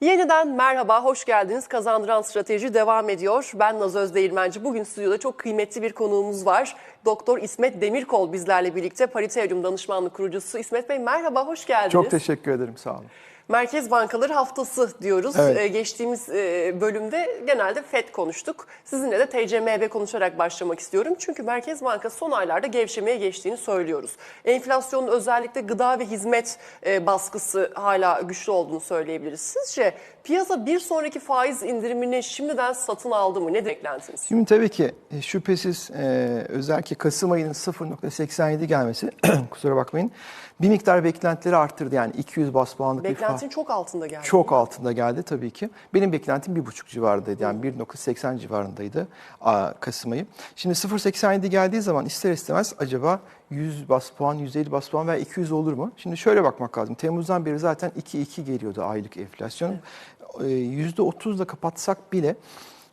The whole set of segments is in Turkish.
Yeniden merhaba, hoş geldiniz. Kazandıran Strateji devam ediyor. Ben Naz Özdeğirmenci. Bugün stüdyoda çok kıymetli bir konuğumuz var. Doktor İsmet Demirkol bizlerle birlikte Pariteryum Danışmanlık Kurucusu. İsmet Bey merhaba, hoş geldiniz. Çok teşekkür ederim, sağ olun. Merkez Bankaları Haftası diyoruz. Evet. Ee, geçtiğimiz e, bölümde genelde FED konuştuk. Sizinle de TCMB konuşarak başlamak istiyorum. Çünkü Merkez Bankası son aylarda gevşemeye geçtiğini söylüyoruz. Enflasyonun özellikle gıda ve hizmet e, baskısı hala güçlü olduğunu söyleyebiliriz. Sizce piyasa bir sonraki faiz indirimini şimdiden satın aldı mı? Ne beklentiniz? Şimdi tabii ki e, şüphesiz e, özellikle Kasım ayının 0.87 gelmesi, kusura bakmayın, bir miktar beklentileri arttırdı. Yani 200 bas puanlık bir fa- Beklentinin çok altında geldi. çok altında geldi tabii ki. Benim beklentim 1.5 civarındaydı. Yani 1.80 civarındaydı Kasım ayı. Şimdi 0.87 geldiği zaman ister istemez acaba 100 bas puan, 150 bas puan veya 200 olur mu? Şimdi şöyle bakmak lazım. Temmuz'dan beri zaten 2.2 geliyordu aylık enflasyon. Ee, %30'la kapatsak bile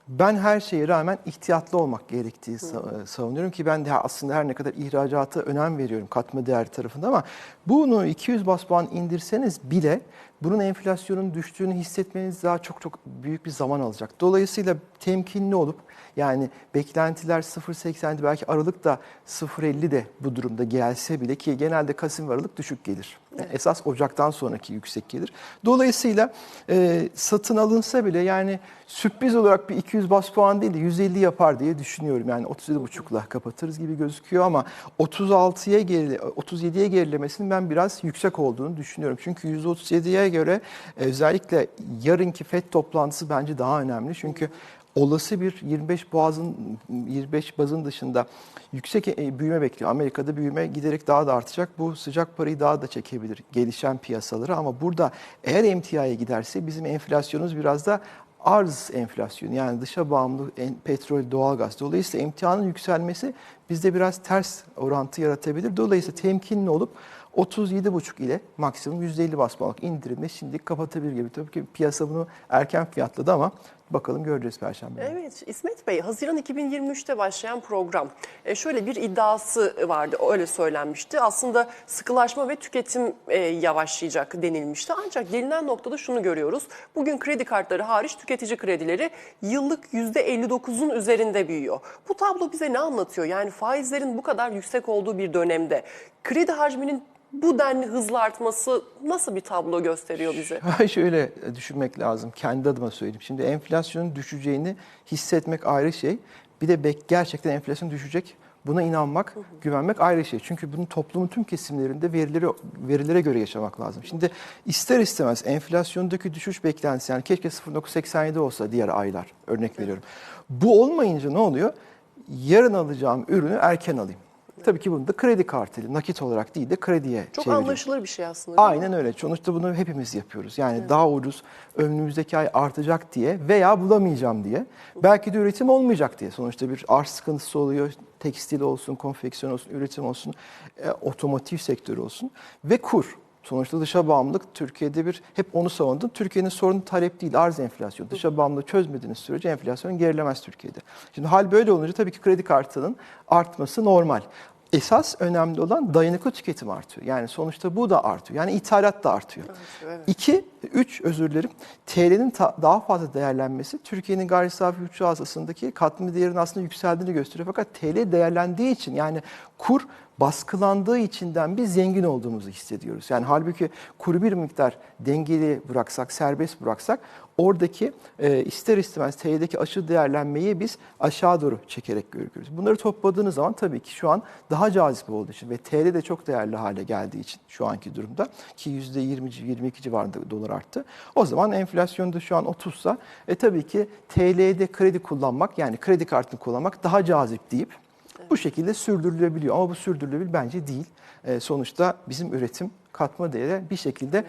ben her şeye rağmen ihtiyatlı olmak gerektiği sa- savunuyorum ki ben de aslında her ne kadar ihracata önem veriyorum katma değer tarafında ama bunu 200 bas puan indirseniz bile bunun enflasyonun düştüğünü hissetmeniz daha çok çok büyük bir zaman alacak. Dolayısıyla temkinli olup yani beklentiler 0.80'di belki Aralık da 0.50 de bu durumda gelse bile ki genelde Kasım ve Aralık düşük gelir. Esas Ocak'tan sonraki yüksek gelir. Dolayısıyla e, satın alınsa bile yani sürpriz olarak bir 200 bas puan değil de 150 yapar diye düşünüyorum. Yani 37,5'la kapatırız gibi gözüküyor ama 36'ya geri, 37'ye gerilemesinin ben biraz yüksek olduğunu düşünüyorum. Çünkü %37'ye göre e, özellikle yarınki FED toplantısı bence daha önemli. Çünkü olası bir 25 boğazın 25 bazın dışında yüksek e, büyüme bekliyor. Amerika'da büyüme giderek daha da artacak. Bu sıcak parayı daha da çekebilir gelişen piyasaları ama burada eğer emtiaya giderse bizim enflasyonumuz biraz da arz enflasyonu yani dışa bağımlı en- petrol, doğalgaz. Dolayısıyla emtianın yükselmesi bizde biraz ters orantı yaratabilir. Dolayısıyla temkinli olup 37,5 ile maksimum %50 bas puanlık indirimle şimdi kapatabilir gibi. Tabii ki piyasa bunu erken fiyatladı ama bakalım göreceğiz Perşembe. Evet İsmet Bey, Haziran 2023'te başlayan program e, şöyle bir iddiası vardı, öyle söylenmişti. Aslında sıkılaşma ve tüketim e, yavaşlayacak denilmişti. Ancak gelinen noktada şunu görüyoruz. Bugün kredi kartları hariç tüketici kredileri yıllık %59'un üzerinde büyüyor. Bu tablo bize ne anlatıyor? Yani faizlerin bu kadar yüksek olduğu bir dönemde kredi hacminin bu denli hızlı artması nasıl bir tablo gösteriyor bize? Şöyle düşünmek lazım. Kendi adıma söyleyeyim. Şimdi enflasyonun düşeceğini hissetmek ayrı şey. Bir de bek gerçekten enflasyon düşecek. Buna inanmak, güvenmek ayrı şey. Çünkü bunun toplumun tüm kesimlerinde verileri verilere göre yaşamak lazım. Şimdi ister istemez enflasyondaki düşüş beklentisi yani keşke 0.87 olsa diğer aylar örnek veriyorum. Bu olmayınca ne oluyor? Yarın alacağım ürünü erken alayım. Tabii ki bunu da kredi kartıyla nakit olarak değil de krediye Çok çeviriyorum. anlaşılır bir şey aslında. Aynen öyle. Sonuçta bunu hepimiz yapıyoruz. Yani daha ucuz önümüzdeki ay artacak diye veya bulamayacağım diye. Belki de üretim olmayacak diye. Sonuçta bir arz sıkıntısı oluyor. Tekstil olsun, konfeksiyon olsun, üretim olsun, e, otomotiv sektörü olsun ve kur. Sonuçta dışa bağımlılık Türkiye'de bir hep onu savundum. Türkiye'nin sorunu talep değil, arz enflasyonu. Dışa bağımlılığı çözmediğiniz sürece enflasyon gerilemez Türkiye'de. Şimdi hal böyle olunca tabii ki kredi kartının artması normal. Esas önemli olan dayanıklı tüketim artıyor. Yani sonuçta bu da artıyor. Yani ithalat da artıyor. evet. İki, üç özür dilerim. TL'nin daha fazla değerlenmesi Türkiye'nin gayri safi yurt hasasındaki katma değerinin aslında yükseldiğini gösteriyor. Fakat TL değerlendiği için yani kur baskılandığı içinden biz zengin olduğumuzu hissediyoruz. Yani halbuki kuru bir miktar dengeli bıraksak, serbest bıraksak oradaki e, ister istemez TL'deki aşırı değerlenmeyi biz aşağı doğru çekerek görüyoruz. Bunları topladığınız zaman tabii ki şu an daha cazip olduğu için ve TL de çok değerli hale geldiği için şu anki durumda ki %20-22 civarında dolar arttı. O zaman enflasyonda şu an 30'sa e, tabii ki TL'de kredi kullanmak yani kredi kartını kullanmak daha cazip deyip bu şekilde sürdürülebiliyor ama bu sürdürülebilir bence değil. E, sonuçta bizim üretim katma değeri bir şekilde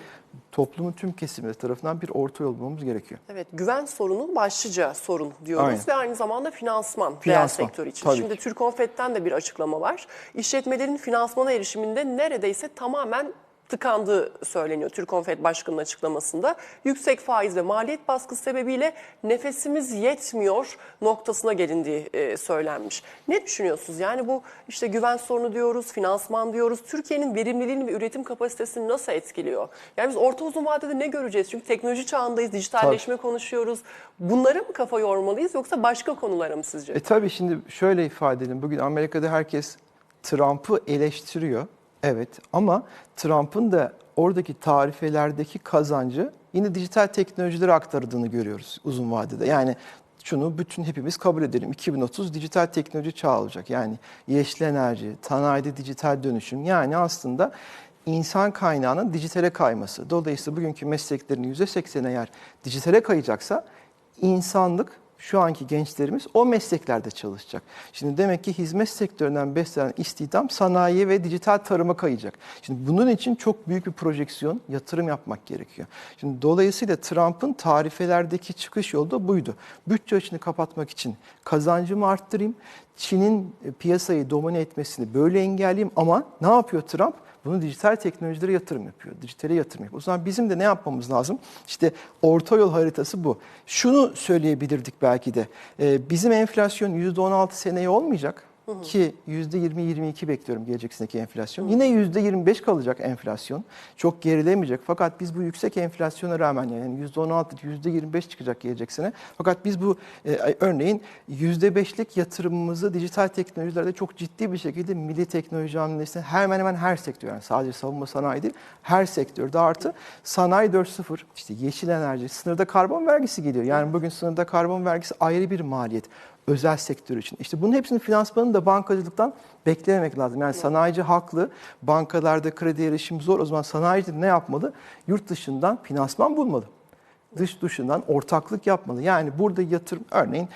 toplumun tüm kesimleri tarafından bir orta yol bulmamız gerekiyor. Evet, güven sorunu başlıca sorun diyoruz Aynen. ve aynı zamanda finansman, Finansman, sektör için. tabii Şimdi ki. Türkonfet'ten de bir açıklama var. İşletmelerin finansmana erişiminde neredeyse tamamen tıkandığı söyleniyor Türkonfet Başkanı'nın açıklamasında. Yüksek faiz ve maliyet baskısı sebebiyle nefesimiz yetmiyor noktasına gelindiği e, söylenmiş. Ne düşünüyorsunuz? Yani bu işte güven sorunu diyoruz, finansman diyoruz. Türkiye'nin verimliliğini ve üretim kapasitesini nasıl etkiliyor? Yani biz orta uzun vadede ne göreceğiz? Çünkü teknoloji çağındayız, dijitalleşme konuşuyoruz. Bunlara mı kafa yormalıyız yoksa başka konulara mı sizce? E tabii şimdi şöyle ifade edelim. Bugün Amerika'da herkes Trump'ı eleştiriyor. Evet ama Trump'ın da oradaki tarifelerdeki kazancı yine dijital teknolojilere aktardığını görüyoruz uzun vadede. Yani şunu bütün hepimiz kabul edelim. 2030 dijital teknoloji çağı olacak. Yani yeşil enerji, sanayide dijital dönüşüm. Yani aslında insan kaynağının dijitale kayması. Dolayısıyla bugünkü mesleklerin %80'e eğer dijitale kayacaksa insanlık şu anki gençlerimiz o mesleklerde çalışacak. Şimdi demek ki hizmet sektöründen beslenen istihdam sanayiye ve dijital tarıma kayacak. Şimdi bunun için çok büyük bir projeksiyon, yatırım yapmak gerekiyor. Şimdi dolayısıyla Trump'ın tarifelerdeki çıkış yolu da buydu. Bütçe açını kapatmak için kazancımı arttırayım, Çin'in e, piyasayı domine etmesini böyle engelleyeyim ama ne yapıyor Trump? Bunu dijital teknolojilere yatırım yapıyor. Dijitale yatırım yapıyor. O zaman bizim de ne yapmamız lazım? İşte orta yol haritası bu. Şunu söyleyebilirdik belki de. Ee, bizim enflasyon %16 seneye olmayacak. Ki %20-22 bekliyorum gelecek seneki enflasyon. Yine %25 kalacak enflasyon. Çok gerilemeyecek. Fakat biz bu yüksek enflasyona rağmen yani %16, %25 çıkacak gelecek sene. Fakat biz bu e, örneğin %5'lik yatırımımızı dijital teknolojilerde çok ciddi bir şekilde milli teknoloji hamlesine hemen hemen her sektör yani sadece savunma sanayi değil her sektörde artı sanayi 4.0 işte yeşil enerji sınırda karbon vergisi geliyor. Yani bugün sınırda karbon vergisi ayrı bir maliyet özel sektör için. İşte bunun hepsinin finansmanını da bankacılıktan beklememek lazım. Yani sanayici haklı, bankalarda kredi erişim zor. O zaman sanayici ne yapmalı? Yurt dışından finansman bulmalı. Dış dışından ortaklık yapmalı. Yani burada yatırım örneğin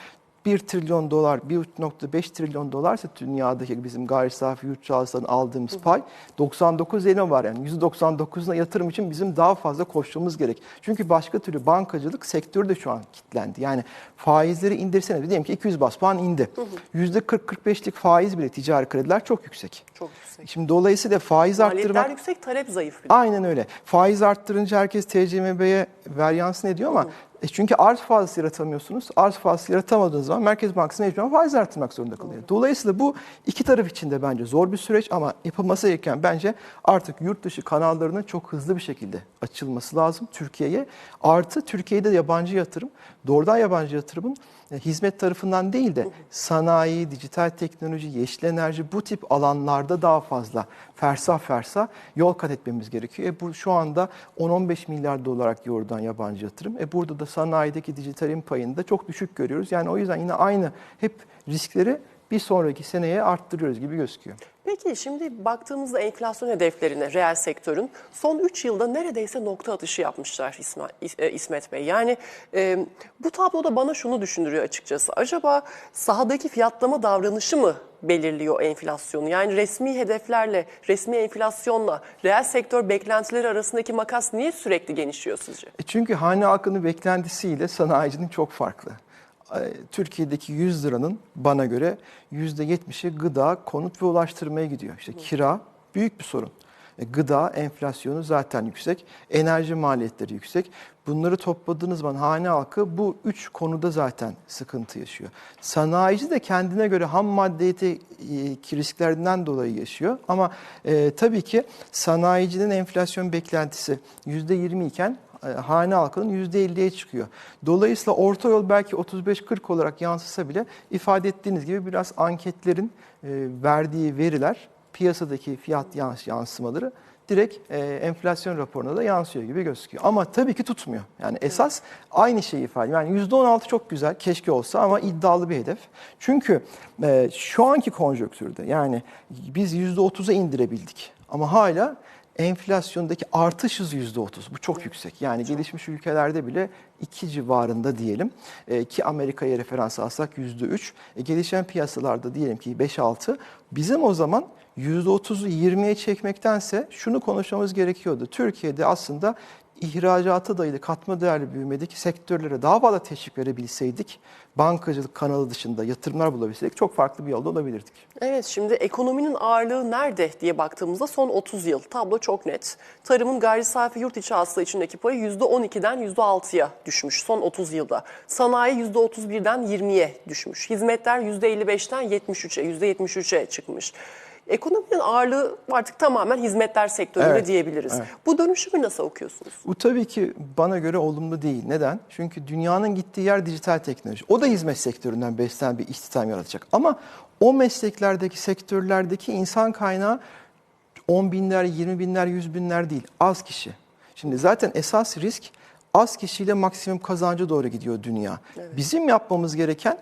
1 trilyon dolar, 1.5 trilyon dolarsa dünyadaki bizim gayri safi yurt aldığımız pay 99 elma var yani %99'una yatırım için bizim daha fazla koşmamız gerek. Çünkü başka türlü bankacılık sektörü de şu an kilitlendi. Yani faizleri indirsene diyelim ki 200 bas puan indi. %40-45'lik faiz bile ticari krediler çok yüksek. Çok yüksek. Şimdi dolayısıyla faiz Maliyetler arttırmak yüksek, talep zayıf. bir de. Aynen öyle. Faiz arttırınca herkes TCMB'ye varyansın ediyor ama e çünkü arz fazlası yaratamıyorsunuz. Arz fazlası yaratamadığınız zaman Merkez Bankası mecburen faiz arttırmak zorunda kalıyor. Dolayısıyla bu iki taraf için de bence zor bir süreç ama yapılması gereken bence artık yurt dışı kanallarının çok hızlı bir şekilde açılması lazım Türkiye'ye. Artı Türkiye'de yabancı yatırım, doğrudan yabancı yatırımın e, hizmet tarafından değil de sanayi, dijital teknoloji, yeşil enerji bu tip alanlarda daha fazla fersah fersah yol kat etmemiz gerekiyor. E bu şu anda 10-15 milyar dolar doğrudan yabancı yatırım. E burada da sanayideki dijitalin payını da çok düşük görüyoruz. Yani o yüzden yine aynı hep riskleri bir sonraki seneye arttırıyoruz gibi gözüküyor. Peki şimdi baktığımızda enflasyon hedeflerine reel sektörün son 3 yılda neredeyse nokta atışı yapmışlar İsma- İs- e, İsmet Bey. Yani e, bu tabloda bana şunu düşündürüyor açıkçası. Acaba sahadaki fiyatlama davranışı mı belirliyor enflasyonu? Yani resmi hedeflerle, resmi enflasyonla reel sektör beklentileri arasındaki makas niye sürekli genişliyor sizce? E çünkü hane halkının beklentisiyle sanayicinin çok farklı. Türkiye'deki 100 liranın bana göre %70'i gıda, konut ve ulaştırmaya gidiyor. İşte kira büyük bir sorun. E, Gıda enflasyonu zaten yüksek, enerji maliyetleri yüksek. Bunları topladığınız zaman hane halkı bu üç konuda zaten sıkıntı yaşıyor. Sanayici de kendine göre ham maddiyeti e, risklerinden dolayı yaşıyor. Ama e, tabii ki sanayicinin enflasyon beklentisi %20 iken hane halkının %50'ye çıkıyor. Dolayısıyla orta yol belki 35-40 olarak yansısa bile ifade ettiğiniz gibi biraz anketlerin e, verdiği veriler piyasadaki fiyat yans- yansımaları direkt e, enflasyon raporuna da yansıyor gibi gözüküyor. Ama tabii ki tutmuyor. Yani esas aynı şeyi ifade. Yani %16 çok güzel, keşke olsa ama iddialı bir hedef. Çünkü e, şu anki konjonktürde yani biz %30'a indirebildik. Ama hala enflasyondaki artış hızı yüzde otuz. Bu çok yüksek. Yani gelişmiş ülkelerde bile iki civarında diyelim E, ki Amerika'ya referans alsak yüzde üç. E, gelişen piyasalarda diyelim ki 5-6. Bizim o zaman yüzde otuzu 20'ye çekmektense şunu konuşmamız gerekiyordu. Türkiye'de aslında ihracata dayalı katma değerli büyümedeki sektörlere daha fazla teşvik verebilseydik, bankacılık kanalı dışında yatırımlar bulabilseydik çok farklı bir yolda olabilirdik. Evet şimdi ekonominin ağırlığı nerede diye baktığımızda son 30 yıl tablo çok net. Tarımın gayri safi yurt içi hasıla içindeki payı %12'den %6'ya düşmüş son 30 yılda. Sanayi %31'den 20'ye düşmüş. Hizmetler %55'ten 73'e, %73'e çıkmış. Ekonominin ağırlığı artık tamamen hizmetler sektöründe Evet, diyebiliriz. evet. Bu dönüşümü nasıl okuyorsunuz? Bu tabii ki bana göre olumlu değil. Neden? Çünkü dünyanın gittiği yer dijital teknoloji. O da hizmet sektöründen beslenen bir istihdam yaratacak. Ama o mesleklerdeki, sektörlerdeki insan kaynağı 10 binler, 20 binler, 100 binler değil. Az kişi. Şimdi zaten esas risk az kişiyle maksimum kazancı doğru gidiyor dünya. Bizim yapmamız gereken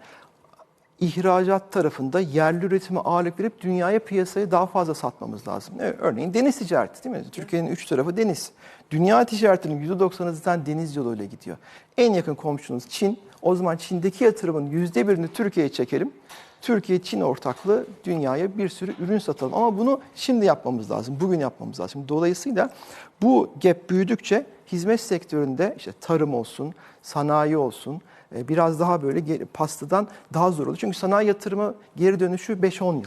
ihracat tarafında yerli üretime ağırlık verip dünyaya piyasaya daha fazla satmamız lazım. Evet, örneğin deniz ticareti değil mi? Türkiye'nin üç tarafı deniz. Dünya ticaretinin %90'ı zaten deniz yoluyla gidiyor. En yakın komşunuz Çin. O zaman Çin'deki yatırımın %1'ini Türkiye'ye çekelim. Türkiye-Çin ortaklığı dünyaya bir sürü ürün satalım. Ama bunu şimdi yapmamız lazım, bugün yapmamız lazım. Dolayısıyla bu gap büyüdükçe hizmet sektöründe işte tarım olsun, sanayi olsun, e, biraz daha böyle geri- pastadan daha zor olur. Çünkü sanayi yatırımı geri dönüşü 5-10 yıl.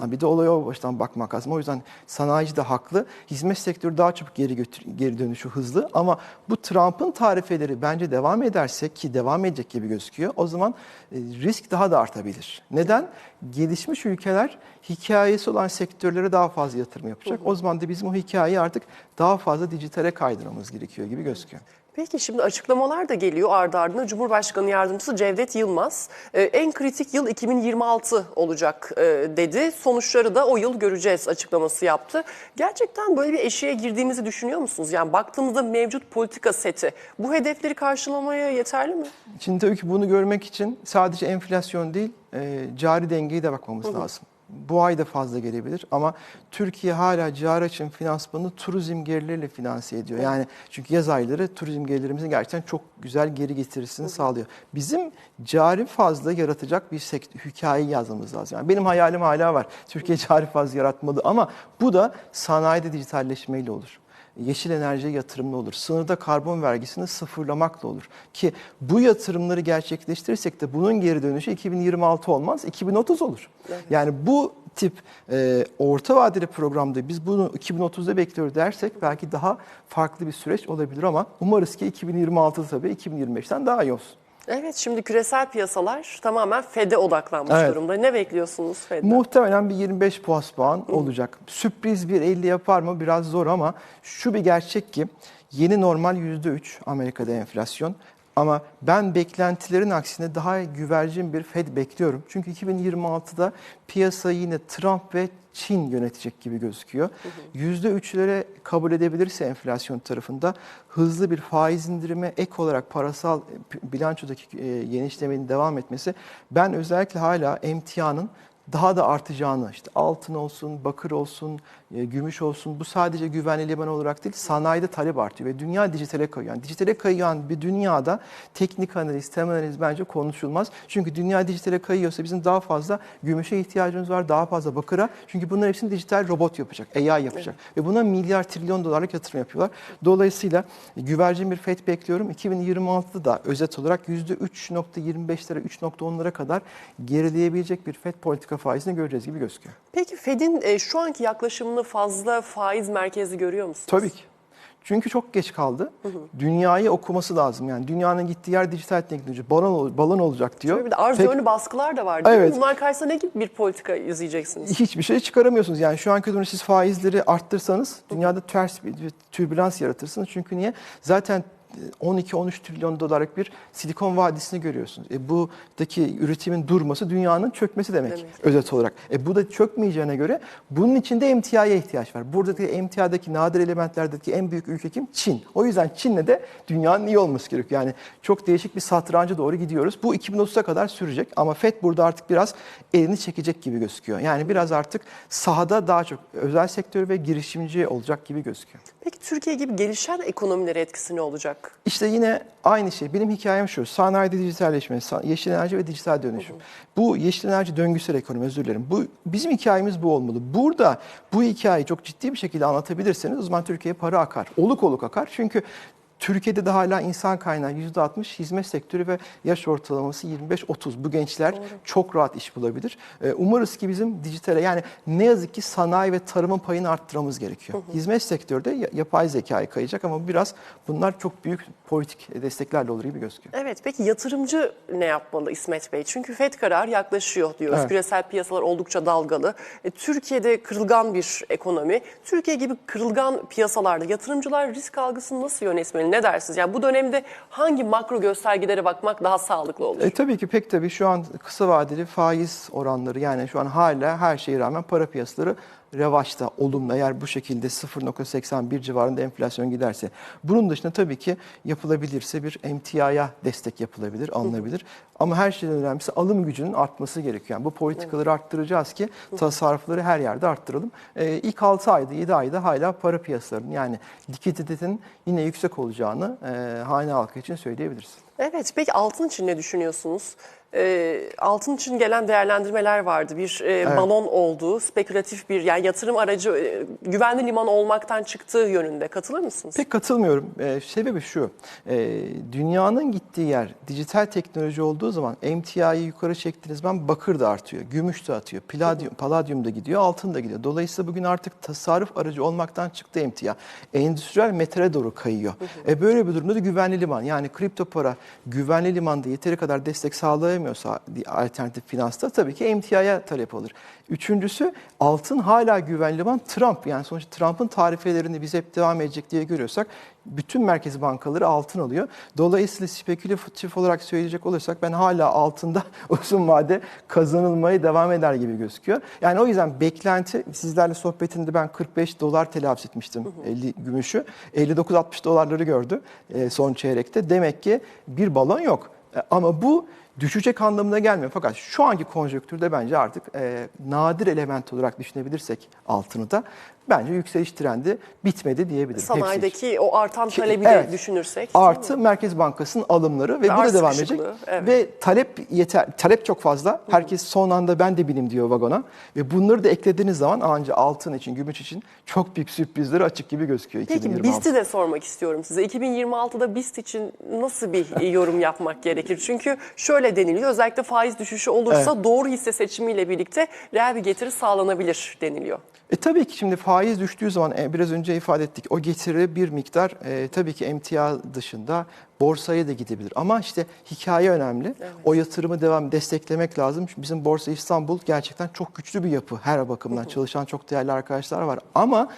Yani bir de olaya o baştan bakmak lazım. O yüzden sanayici de haklı. Hizmet sektörü daha çabuk geri götür, geri dönüşü hızlı. Ama bu Trump'ın tarifeleri bence devam ederse ki devam edecek gibi gözüküyor. O zaman e, risk daha da artabilir. Neden? Gelişmiş ülkeler hikayesi olan sektörlere daha fazla yatırım yapacak. O zaman da bizim o hikayeyi artık daha fazla dijitale kaydırmamız gerekiyor gibi gözüküyor. Peki şimdi açıklamalar da geliyor ardı ardına. Cumhurbaşkanı Yardımcısı Cevdet Yılmaz e, en kritik yıl 2026 olacak e, dedi. Sonuçları da o yıl göreceğiz açıklaması yaptı. Gerçekten böyle bir eşiğe girdiğimizi düşünüyor musunuz? Yani baktığımızda mevcut politika seti bu hedefleri karşılamaya yeterli mi? Şimdi tabii ki bunu görmek için sadece enflasyon değil, e, cari dengeyi de bakmamız lazım. Bu ay da fazla gelebilir ama Türkiye hala cari açın finansmanını turizm gelirleriyle finanse ediyor. Yani çünkü yaz ayları turizm gelirlerimizin gerçekten çok güzel geri getirisini sağlıyor. Bizim cari fazla yaratacak bir sekt- hikaye yazmamız lazım. Yani benim hayalim hala var. Türkiye cari fazla yaratmalı ama bu da sanayide dijitalleşmeyle olur yeşil enerjiye yatırımlı olur. Sınırda karbon vergisini sıfırlamakla olur. Ki bu yatırımları gerçekleştirirsek de bunun geri dönüşü 2026 olmaz, 2030 olur. Yani bu tip e, orta vadeli programda biz bunu 2030'da bekliyoruz dersek belki daha farklı bir süreç olabilir ama umarız ki 2026'da tabii 2025'ten daha iyi olsun. Evet şimdi küresel piyasalar tamamen FED'e odaklanmış Evet. durumda. Ne bekliyorsunuz FED'den? Muhtemelen bir 25 puan puan olacak. Sürpriz bir 50 yapar mı biraz zor ama şu bir gerçek ki yeni normal %3 Amerika'da enflasyon. Ama ben beklentilerin aksine daha güvercin bir Fed bekliyorum. Çünkü 2026'da piyasayı yine Trump ve Çin yönetecek gibi gözüküyor. %3'lere kabul edebilirse enflasyon tarafında hızlı bir faiz indirimi ek olarak parasal e, bilançodaki e, genişlemenin devam etmesi ben özellikle hala emtianın daha da artacağını işte altın olsun, bakır olsun, e, gümüş olsun bu sadece güvenli liman olarak değil sanayide talep artıyor ve dünya dijitale kayıyor. Yani dijitale kayan bir dünyada teknik analiz, temel analiz bence konuşulmaz. Çünkü dünya dijitale kayıyorsa bizim daha fazla gümüşe ihtiyacımız var, daha fazla bakıra. Çünkü bunların hepsini dijital robot yapacak, AI yapacak. Ve buna milyar trilyon dolarlık yatırım yapıyorlar. Dolayısıyla güvercin bir FED bekliyorum. 2026'da da özet olarak %3.25'lere, 3.10'lara kadar gerileyebilecek bir FED politika faizini göreceğiz gibi gözüküyor. Peki FED'in e, şu anki yaklaşımını fazla faiz merkezli görüyor musunuz? Tabii ki. Çünkü çok geç kaldı. Dünyayı okuması lazım. Yani dünyanın gittiği yer dijital teknoloji. Balon, balon olacak diyor. Bir de arz Pek- yönlü baskılar da var değil mi? Evet. Bunlar karşısında ne gibi bir politika izleyeceksiniz? hiçbir şey çıkaramıyorsunuz. Yani şu anki durumda siz faizleri arttırsanız dünyada ters bir bir türbülans yaratırsınız. Çünkü niye? Zaten 12-13 trilyon dolarlık bir Silikon Vadisi'ni görüyorsunuz. E, buradaki üretimin durması dünyanın çökmesi demek, Demek. özet olarak. E, bu da çökmeyeceğine göre bunun için de emtiaya ihtiyaç var. Buradaki emtiyadaki nadir elementlerdeki en büyük ülke kim? Çin. O yüzden Çin'le de dünyanın iyi olması gerekiyor. Yani çok değişik bir satranca doğru gidiyoruz. Bu 2030'a kadar sürecek ama FED burada artık biraz elini çekecek gibi gözüküyor. Yani biraz artık sahada daha çok özel sektör ve girişimci olacak gibi gözüküyor. Peki Türkiye gibi gelişen ekonomilere etkisi ne olacak? İşte yine aynı şey. Benim hikayem şu. Sanayide dijitalleşme, yeşil enerji ve dijital dönüşüm. Bu yeşil enerji döngüsel ekonomi özür dilerim. Bu bizim hikayemiz bu olmalı. Burada bu hikayeyi çok ciddi bir şekilde anlatabilirseniz o zaman Türkiye'ye para akar. Oluk oluk akar. Çünkü Türkiye'de de hala insan kaynağı %60, hizmet sektörü ve yaş ortalaması 25-30. Bu gençler çok rahat iş bulabilir. Ee, Umarız ki bizim dijitale yani ne yazık ki sanayi ve tarımın payını arttırmamız gerekiyor. Hizmet sektörde ya- yapay zekaya kayacak ama biraz bunlar çok büyük politik desteklerle olur gibi gözüküyor. Evet peki yatırımcı ne yapmalı İsmet Bey? Çünkü FED kararı yaklaşıyor diyoruz. Evet. Küresel piyasalar oldukça dalgalı. E, Türkiye'de kırılgan bir ekonomi. Türkiye gibi kırılgan piyasalarda yatırımcılar risk algısını nasıl yönetmeli? Ne dersiniz? Yani bu dönemde hangi makro göstergelere bakmak daha sağlıklı olur? E, tabii ki pek tabii şu an kısa vadeli faiz oranları yani şu an hala her şeye rağmen para piyasaları revaçta, olumlu eğer bu şekilde 0.81 civarında enflasyon giderse. Bunun dışında tabii ki yapılabilirse bir emtiaya destek yapılabilir, alınabilir. Ama her şeyden önemlisi alım gücünün artması gerekiyor. Yani bu politikaları arttıracağız ki tasarrufları her yerde arttıralım. Ee, ilk 6 ayda, 7 ayda hala para piyasalarının yani likiditetin yine yüksek olacağını e, hane halkı için söyleyebiliriz. Evet, peki altın için ne düşünüyorsunuz? Ee, altın için gelen değerlendirmeler vardı. Bir e, balon olduğu, spekülatif bir yani yatırım aracı, e, güvenli liman olmaktan çıktığı yönünde. Katılır mısınız? Pek katılmıyorum. Ee, sebebi şu, e, dünyanın gittiği yer dijital teknoloji olduğu zaman emtiayı yukarı çektiğiniz zaman bakır da artıyor, gümüş de atıyor, palladium, palladium da gidiyor, altın da gidiyor. Dolayısıyla bugün artık tasarruf aracı olmaktan çıktı emtia. Endüstriyel metale doğru kayıyor. E böyle bir durumda da güvenli liman yani kripto para güvenli limanda yeteri kadar destek sağlayamıyorsa alternatif finansta tabii ki emtiaya talep alır. Üçüncüsü altın hala güvenli liman Trump yani sonuçta Trump'ın tarifelerini biz hep devam edecek diye görüyorsak bütün merkez bankaları altın alıyor. Dolayısıyla spekülatif olarak söyleyecek olursak ben hala altında uzun vade kazanılmaya devam eder gibi gözüküyor. Yani o yüzden beklenti sizlerle sohbetinde ben 45 dolar telaffuz etmiştim 50 gümüşü. 59-60 dolarları gördü e, son çeyrekte. Demek ki bir balon yok. E, Ama bu düşecek anlamına gelmiyor. Fakat şu anki konjonktürde bence artık e, nadir element olarak düşünebilirsek altını da bence yükseliş trendi bitmedi diyebilirim. Hepsi için. Sanayideki o artan talebi de evet. düşünürsek. Artı Merkez Bankası'nın alımları ve, bu arz da devam edecek. evet. Ve talep yeter, talep çok fazla. Herkes son anda ben de binim diyor vagona. Ve bunları da eklediğiniz zaman anca altın için, gümüş için çok büyük sürprizleri açık gibi gözüküyor Peki 2026. BIST'i de sormak istiyorum size. 2026'da BIST için nasıl bir yorum yapmak gerekir? Çünkü şöyle deniliyor özellikle faiz düşüşü olursa doğru hisse seçimiyle birlikte reel bir getiri sağlanabilir deniliyor. E tabii ki şimdi faiz düştüğü zaman e, biraz önce ifade ettik. O getiri bir miktar e, tabii ki emtia dışında borsaya da gidebilir. Ama işte hikaye önemli. O yatırımı devam desteklemek lazım. Çünkü bizim Borsa İstanbul gerçekten çok güçlü bir yapı. Her bakımdan çalışan çok değerli arkadaşlar var. Ama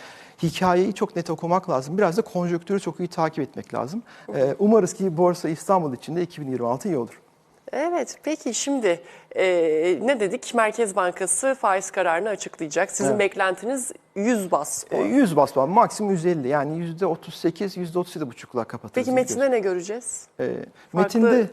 hikayeyi çok net okumak lazım. Biraz da konjonktürü çok iyi takip etmek lazım. E, umarız ki Borsa İstanbul için de 2026 iyi olur. Evet peki şimdi e, ne dedik? Merkez Bankası faiz kararını açıklayacak. Sizin Evet. beklentiniz 100 bas. E, 100 bas puan, maksimum 150 yani %38, %37,5'la kapatırız. Peki gibi metinde ne göreceğiz? E, Farklı metinde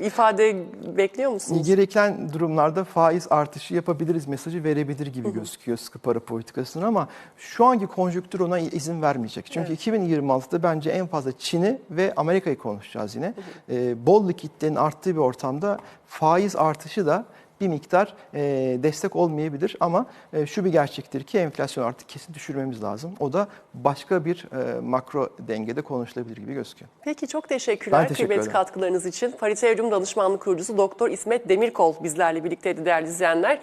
ifade bekliyor musunuz? Gereken durumlarda faiz artışı yapabiliriz mesajı verebilir gibi gözüküyor sıkı para politikasının ama şu anki konjüktür ona izin vermeyecek. Çünkü 2026'da bence en fazla Çin'i ve Amerika'yı konuşacağız yine. Ee, bol likiditenin arttığı bir ortamda faiz artışı da bir miktar e, destek olmayabilir ama e, şu bir gerçektir ki enflasyon artık kesin düşürmemiz lazım. O da başka bir e, makro dengede konuşulabilir gibi gözüküyor. Peki çok teşekkürler Ben teşekkür kıymetli ederim. katkılarınız için. Pariteryum danışmanlık kurucusu Doktor İsmet Demirkol bizlerle birlikteydi değerli izleyenler.